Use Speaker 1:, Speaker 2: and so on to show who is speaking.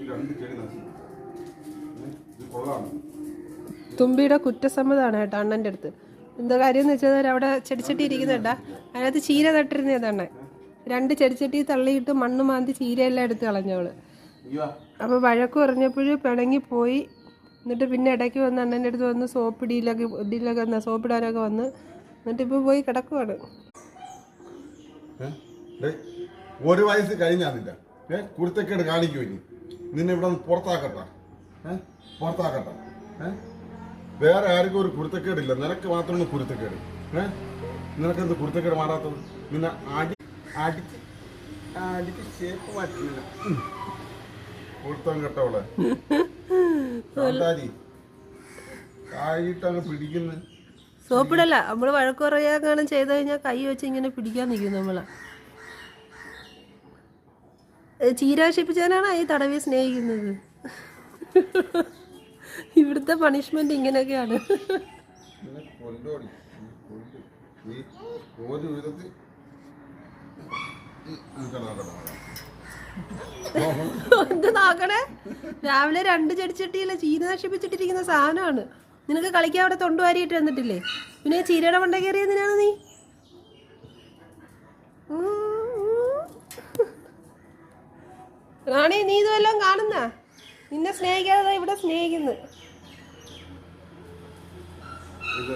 Speaker 1: ഈ രണ്ട് ചെടി നശിച്ചു. ഇത് കൊള്ളാണ്
Speaker 2: തുമ്പിയുടെ കുറ്റസമ്മതമാണ് കേട്ടോ അണ്ണന്റെ അടുത്ത്. എന്താ കാര്യം എന്ന് വെച്ചാൽ അവിടെ ചെടിച്ചട്ടി ഇരിക്കുന്നുണ്ടാ അതിനകത്ത് ചീര തട്ടിരുന്നതാണ് രണ്ട് ചെടിച്ചട്ടി തള്ളിയിട്ട് മണ്ണ് മാന്തി ചീരയെല്ലാം എടുത്ത്
Speaker 1: കളഞ്ഞവൾ
Speaker 2: അപ്പോൾ വഴക്ക് പറഞ്ഞപ്പോഴും പിണങ്ങി പോയി. എന്നിട്ട് പിന്നെ ഇടയ്ക്ക് വന്ന് അണ്ണന്റെ അടുത്ത് വന്ന് സോപ്പ് ഇടിയിലൊക്കെ വന്ന് സോപ്പിടാനൊക്കെ വന്ന് എന്നിട്ട് ഇപ്പൊ പോയി കിടക്കുവാണ്.
Speaker 1: ഒരു വയസ്സ് കഴിഞ്ഞാന്നില്ല ഏ കുരുത്തക്കേട് കാണിക്കൂ ഇനി? നിന്നെ ഇവിടെ നിന്ന് പുറത്താക്കട്ടെ. പുറത്താക്കട്ടെ. വേറെ ആർക്കും ഒരു കുരുത്തക്കേടില്ല. നിനക്ക് മാത്രമാണ് കുരുത്തക്കേട്. ഏ? നിനക്കെന്ത് കുരുത്തക്കേട് മാറാത്തത്? നിന്നെ അടി അടിച്ച് അടിച്ച് ഷേപ്പ് മാറ്റുന്നില്ല. കുരുത്തം കെട്ടവളെ. കാന്താരി പിടിക്കുന്നു.
Speaker 2: സോപ്പിടല്ല. നമ്മൾ വഴക്ക് പറയാൻ ചെയ്ത് കഴിഞ്ഞാൽ കൈ വെച്ച് ഇങ്ങനെ പിടിക്കാൻ നിൽക്കും നമ്മളെ. ചീരാശിപ്പിച്ചാനാണ് ഈ തടവി സ്നേഹിക്കുന്നത്? ഇവിടുത്തെ പണിഷ്മെന്റ് ഇങ്ങനെയൊക്കെയാണ്. എന്ത് നോക്കണേ? രാവിലെ രണ്ട് ചെടിച്ചട്ടിയില്ല ചീര നശിപ്പിച്ചിട്ടിരിക്കുന്ന സാധനമാണ്. നിനക്ക് കളിക്കാൻ അവിടെ തൊണ്ടുവാരിയിട്ട് വന്നിട്ടില്ലേ? പിന്നെ ചീരയുടെ മണ്ട കയറിയതിനാണ് നീ? റാണി നീ ഇതുമെല്ലാം കാണുന്ന? നിന്നെ സ്നേഹിക്കാതെ ഇവിടെ സ്നേഹിക്കുന്നു.